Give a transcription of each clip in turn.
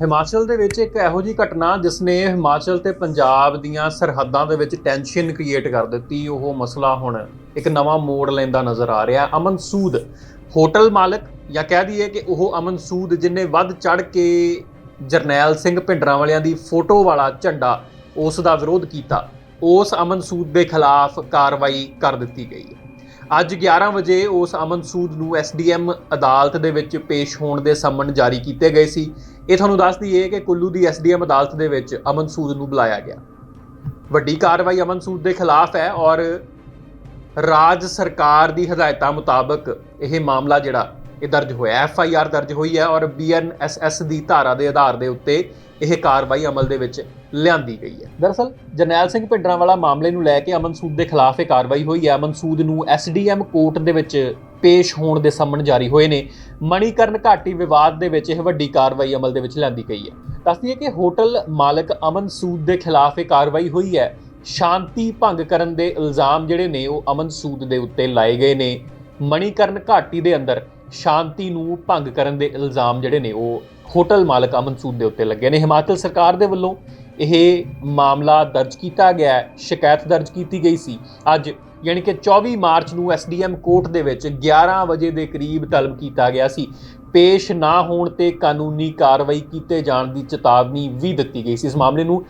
ਹਿਮਾਚਲ ਦੇ ਵਿੱਚ ਇੱਕ ਇਹੋ ਜਿਹੀ ਘਟਨਾ ਜਿਸ ਨੇ ਹਿਮਾਚਲ ਤੇ ਪੰਜਾਬ ਦੀਆਂ ਸਰਹੱਦਾਂ ਦੇ ਵਿੱਚ ਟੈਨਸ਼ਨ ਕ੍ਰੀਏਟ ਕਰ ਦਿੱਤੀ, ਉਹ ਮਸਲਾ ਹੁਣ ਇੱਕ ਨਵਾਂ ਮੋੜ ਲੈਂਦਾ ਨਜ਼ਰ ਆ ਰਿਹਾ। ਅਮਨ ਸੂਦ, ਹੋਟਲ ਮਾਲਕ ਜਾਂ ਕਹਿ ਦਈਏ ਕਿ ਉਹ ਅਮਨ ਸੂਦ ਜਿਨੇ ਵੱਧ ਚੜ ਕੇ ਜਰਨੈਲ ਸਿੰਘ ਭਿੰਡਰਾਂ ਵਾਲਿਆਂ ਦੀ ਫੋਟੋ ਵਾਲਾ ਝੰਡਾ ਉਸ ਦਾ ਵਿਰੋਧ ਕੀਤਾ, ਉਸ ਅਮਨ ਸੂਦ ਦੇ ਖਿਲਾਫ ਕਾਰਵਾਈ ਕਰ ਦਿੱਤੀ ਗਈ ਹੈ। ਅੱਜ 11 ਵਜੇ ਉਸ ਅਮਨ ਸੂਦ ਨੂੰ ਐਸਡੀਐਮ ਅਦਾਲਤ ਦੇ ਵਿੱਚ ਪੇਸ਼ ਹੋਣ ਦੇ ਸੰਮਨ ਜਾਰੀ ਕੀਤੇ ਗਏ ਸੀ। ਇਹ ਤੁਹਾਨੂੰ ਦੱਸ ਦਈਏ ਕਿ ਕੁੱਲੂ ਦੀ ਐਸਡੀਐਮ ਅਦਾਲਤ ਦੇ ਵਿੱਚ ਅਮਨ ਸੂਦ ਨੂੰ ਬੁਲਾਇਆ ਗਿਆ। ਵੱਡੀ ਕਾਰਵਾਈ ਅਮਨ ਸੂਦ ਦੇ ਖਿਲਾਫ ਹੈ ਔਰ ਰਾਜ ਸਰਕਾਰ ਦੀ ਹਦਾਇਤਾਂ ਮੁਤਾਬਕ ਇਹ ਮਾਮਲਾ ਜਿਹੜਾ ਇਹ ਦਰਜ ਹੋਇਆ ਐਫ ਆਈ ਆਰ ਦਰਜ ਹੋਈ ਹੈ ਔਰ ਬੀ ਐਨ ਐਸ ਐਸ ਦੀ ਧਾਰਾ ਦੇ ਆਧਾਰ ਦੇ ਉੱਤੇ ਇਹ ਕਾਰਵਾਈ ਅਮਲ ਦੇ ਵਿੱਚ ਲਿਆਂਦੀ ਗਈ ਹੈ। ਦਰਅਸਲ, ਜਰਨੈਲ ਸਿੰਘ ਭਿੰਡਰਾਂ ਵਾਲਾ ਮਾਮਲੇ ਨੂੰ ਲੈ ਕੇ ਅਮਨ ਸੂਦ ਦੇ ਖਿਲਾਫ ਇਹ ਕਾਰਵਾਈ ਹੋਈ ਹੈ। ਅਮਨ ਸੂਦ ਨੂੰ ਐਸਡੀਐਮ ਕੋਰਟ ਦੇ ਵਿੱਚ ਪੇਸ਼ ਹੋਣ ਦੇ ਸੰਮਨ ਜਾਰੀ ਹੋਏ ਨੇ। ਮਣੀਕਰਨ ਘਾਟੀ ਵਿਵਾਦ ਦੇ ਵਿੱਚ ਇਹ ਵੱਡੀ ਕਾਰਵਾਈ ਅਮਲ ਦੇ ਵਿੱਚ ਲਿਆਂਦੀ ਗਈ ਹੈ। ਦੱਸਦੀ ਹੈ ਕਿ ਹੋਟਲ ਮਾਲਕ ਅਮਨ ਸੂਦ ਦੇ ਖਿਲਾਫ ਇਹ ਕਾਰਵਾਈ ਹੋਈ ਹੈ। ਸ਼ਾਂਤੀ ਭੰਗ ਕਰਨ ਦੇ ਇਲਜ਼ਾਮ ਜਿਹੜੇ ਨੇ ਉਹ ਅਮਨ ਸੂਦ ਦੇ ਉੱਤੇ ਲਾਏ ਗਏ ਨੇ। ਮਣੀਕਰਨ ਘਾਟੀ ਦੇ ਅੰਦਰ ਸ਼ਾਂਤੀ ਨੂੰ ਭੰਗ ਕਰਨ ਦੇ ਇਲਜ਼ਾਮ ਜਿਹੜੇ ਨੇ ਉਹ ਹੋਟਲ ਮਾਲਕ ਅਮਨ ਸੂਦ ਦੇ ਉੱਤੇ ਲੱਗੇ ਨੇ। ਹਿਮਾਚਲ ਸਰਕਾਰ ਦੇ ਵੱਲੋਂ ਇਹ ਮਾਮਲਾ ਦਰਜ ਕੀਤਾ ਗਿਆ ਹੈ, ਸ਼ਿਕਾਇਤ ਦਰਜ ਕੀਤੀ ਗਈ ਸੀ। ਅੱਜ ਯਾਨੀ ਕਿ 24 ਮਾਰਚ ਨੂੰ ਐਸਡੀਐਮ ਕੋਰਟ ਦੇ ਵਿੱਚ 11 ਵਜੇ ਦੇ ਕਰੀਬ ਤਲਬ ਕੀਤਾ ਗਿਆ ਸੀ। ਪੇਸ਼ ਨਾ ਹੋਣ ਤੇ ਕਾਨੂੰਨੀ ਕਾਰਵਾਈ ਕੀਤੇ ਜਾਣ ਦੀ ਚੇਤਾਵਨੀ ਵੀ ਦਿੱਤੀ ਗਈ ਸੀ। ਇਸ ਮਾਮਲੇ ਨੂੰ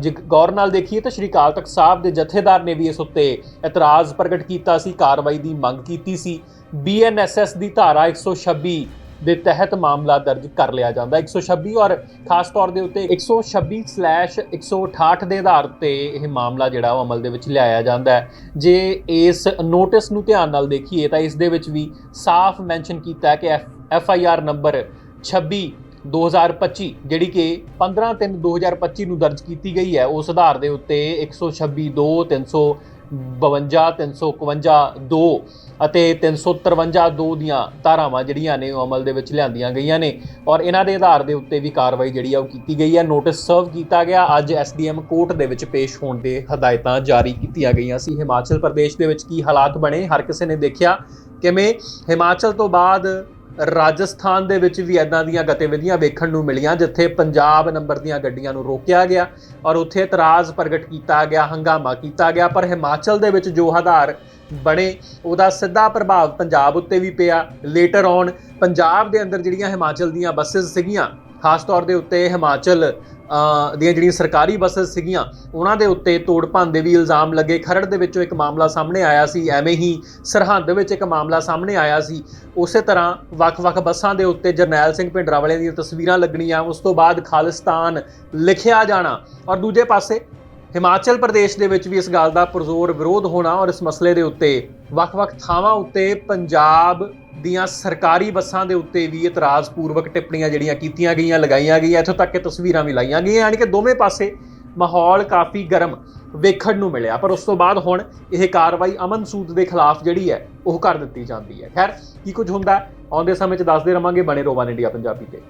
ਜੇ ਗੌਰ ਨਾਲ ਦੇਖੀਏ ਤਾਂ ਸ਼੍ਰੀ ਅਕਾਲ ਤਖਤ ਸਾਹਿਬ ਦੇ ਜਥੇਦਾਰ ਨੇ ਵੀ ਇਸ ਉੱਤੇ ਇਤਰਾਜ਼ ਪ੍ਰਗਟ ਕੀਤਾ ਸੀ, ਕਾਰਵਾਈ ਦੀ ਮੰਗ ਕੀਤੀ ਸੀ। ਬੀਐਨਐਸਐਸ ਦੀ ਧਾਰਾ 126 ਦੇ ਤਹਿਤ ਮਾਮਲਾ ਦਰਜ ਕਰ ਲਿਆ ਜਾਂਦਾ 126 ਔਰ ਖਾਸ ਤੌਰ ਦੇ ਉੱਤੇ 126/168 ਦੇ ਆਧਾਰ ਤੇ ਇਹ ਮਾਮਲਾ ਜਿਹੜਾ ਉਹ ਅਮਲ ਦੇ ਵਿੱਚ ਲਿਆਇਆ ਜਾਂਦਾ ਹੈ। ਜੇ ਇਸ ਨੋਟਿਸ ਨੂੰ ਧਿਆਨ ਨਾਲ ਦੇਖੀਏ ਤਾਂ ਇਸ ਦੇ ਵਿੱਚ ਵੀ ਸਾਫ਼ ਮੈਂਸ਼ਨ ਕੀਤਾ ਕਿ ਐਫ ਆਈ ਆਰ ਨੰਬਰ 26 2025 ਜਿਹੜੀ ਕਿ 15 3 2025 ਨੂੰ ਦਰਜ ਕੀਤੀ ਗਈ ਹੈ। ਉਸ ਆਧਾਰ ਦੇ ਉੱਤੇ 126 2 352 351 2 ਅਤੇ 353 2 ਦੀਆਂ ਧਾਰਾਵਾਂ ਜਿਹੜੀਆਂ ਨੇ ਉਹ ਅਮਲ ਦੇ ਵਿੱਚ ਲਿਆਂਦੀਆਂ ਗਈਆਂ ਨੇ। ਔਰ ਇਹਨਾਂ ਦੇ ਆਧਾਰ ਦੇ ਉੱਤੇ ਵੀ ਕਾਰਵਾਈ ਜਿਹੜੀ ਆ ਉਹ ਕੀਤੀ ਗਈ ਹੈ ਨੋਟਿਸ ਸਰਵ ਕੀਤਾ ਗਿਆ। ਅੱਜ ਐਸਡੀਐਮ ਕੋਰਟ ਦੇ ਵਿੱਚ ਪੇਸ਼ ਹੋਣ ਦੇ ਹਦਾਇਤਾਂ ਜਾਰੀ ਕੀਤੀਆਂ ਗਈਆਂ ਸੀ। ਹਿਮਾਚਲ ਪ੍ਰਦੇਸ਼ ਦੇ ਵਿੱਚ ਕੀ ਹਾਲਾਤ ਬਣੇ? ਹਰ ਕਿਸੇ ਨੇ ਦੇਖਿਆ ਕਿਵੇਂ? ਹਿਮਾਚਲ ਤੋਂ ਬਾਅਦ ਰਾਜਸਥਾਨ ਦੇ ਵਿੱਚ ਵੀ ਇਦਾਂ ਦੀਆਂ ਗਤੀਵਿਧੀਆਂ ਵੇਖਣ ਨੂੰ ਮਿਲੀਆਂ, ਜਿੱਥੇ ਪੰਜਾਬ ਨੰਬਰ ਦੀਆਂ ਗੱਡੀਆਂ ਨੂੰ ਰੋਕਿਆ ਗਿਆ ਔਰ ਉੱਥੇ ਇਤਰਾਜ਼ ਪ੍ਰਗਟ ਕੀਤਾ ਗਿਆ, ਹੰਗਾਮਾ ਕੀਤਾ ਗਿਆ, ਪਰ ਹਿਮਾਚਲ ਦੇ ਵਿੱਚ ਜੋ ਆਧਾਰ ਬਣੇ, ਉਹਦਾ ਸਿੱਧਾ ਪ੍ਰਭਾਵ ਪੰਜਾਬ ਉੱਤੇ ਵੀ ਪਿਆ। ਲੇਟਰ ਔਨ ਪੰਜਾਬ ਦੇ ਅੰਦਰ ਜਿਹੜੀਆਂ ਹਿਮਾਚਲ ਦੀਆਂ ਬੱਸਸ ਸੀਗੀਆਂ, ਖਾਸ ਤੌਰ ਦੇ ਉੱਤੇ ਹਿਮਾਚਲ ਦੀਆਂ ਜਿਹੜੀਆਂ ਸਰਕਾਰੀ ਬੱਸਸ ਸੀਗੀਆਂ, ਉਹਨਾਂ ਦੇ ਉੱਤੇ ਤੋੜ ਭੰਨ ਦੇ ਵੀ ਇਲਜ਼ਾਮ ਲੱਗੇ। ਖਰੜ ਦੇ ਵਿੱਚੋਂ ਇੱਕ ਮਾਮਲਾ ਸਾਹਮਣੇ ਆਇਆ ਸੀ, ਐਵੇਂ ਹੀ ਸਰਹੰਦ ਵਿੱਚ ਇੱਕ ਮਾਮਲਾ ਸਾਹਮਣੇ ਆਇਆ ਸੀ। ਉਸੇ ਤਰ੍ਹਾਂ ਵੱਖ-ਵੱਖ ਬੱਸਾਂ ਦੇ ਉੱਤੇ ਜਰਨੈਲ ਸਿੰਘ ਭਿੰਡਰਾਂ ਵਾਲਿਆਂ ਦੀਆਂ ਤਸਵੀਰਾਂ ਲੱਗਣੀਆਂ, ਉਸ ਤੋਂ ਬਾਅਦ ਖਾਲਿਸਤਾਨ ਲਿਖਿਆ ਜਾਣਾ। ਔਰ ਦੂਜੇ ਪਾਸੇ ਹਿਮਾਚਲ ਪ੍ਰਦੇਸ਼ ਦੇ ਵਿੱਚ ਵੀ ਇਸ ਗੱਲ ਦਾ ਪਰਜ਼ੋਰ ਵਿਰੋਧ ਹੋਣਾ ਔਰ ਇਸ ਮਸਲੇ ਦੇ ਉੱਤੇ ਵੱਖ-ਵੱਖ ਥਾਵਾਂ ਉੱਤੇ ਪੰਜਾਬ ਦੀਆਂ ਸਰਕਾਰੀ ਬੱਸਾਂ ਦੇ ਉੱਤੇ ਵੀ ਇਤਰਾਜ਼ ਪੂਰਵਕ ਟਿੱਪਣੀਆਂ ਜਿਹੜੀਆਂ ਕੀਤੀਆਂ ਗਈਆਂ, ਲਗਾਈਆਂ ਗਈਆਂ, ਇੱਥੋਂ ਤੱਕ ਕਿ ਤਸਵੀਰਾਂ ਵੀ ਲਾਈਆਂ ਗਈਆਂ, ਯਾਨੀ ਕਿ ਦੋਵੇਂ ਪਾਸੇ ਮਾਹੌਲ ਕਾਫੀ ਗਰਮ ਵੇਖਣ ਨੂੰ ਮਿਲਿਆ। ਪਰ ਉਸ ਤੋਂ ਬਾਅਦ ਹੁਣ ਇਹ ਕਾਰਵਾਈ ਅਮਨ ਸੂਦ ਦੇ ਖਿਲਾਫ ਜਿਹੜੀ ਹੈ, ਉਹ ਕਰ ਦਿੱਤੀ ਜਾਂਦੀ ਹੈ। ਖੈਰ, ਕੀ ਕੁਝ ਹੁੰਦਾ, ਆਉਂਦੇ ਸਮੇਂ 'ਚ ਦੱਸਦੇ ਰਵਾਂਗੇ, ਬਣੇ ਰੋਵਾਨ ਇੰਡੀਆ ਪੰਜਾਬੀ ਤੇ।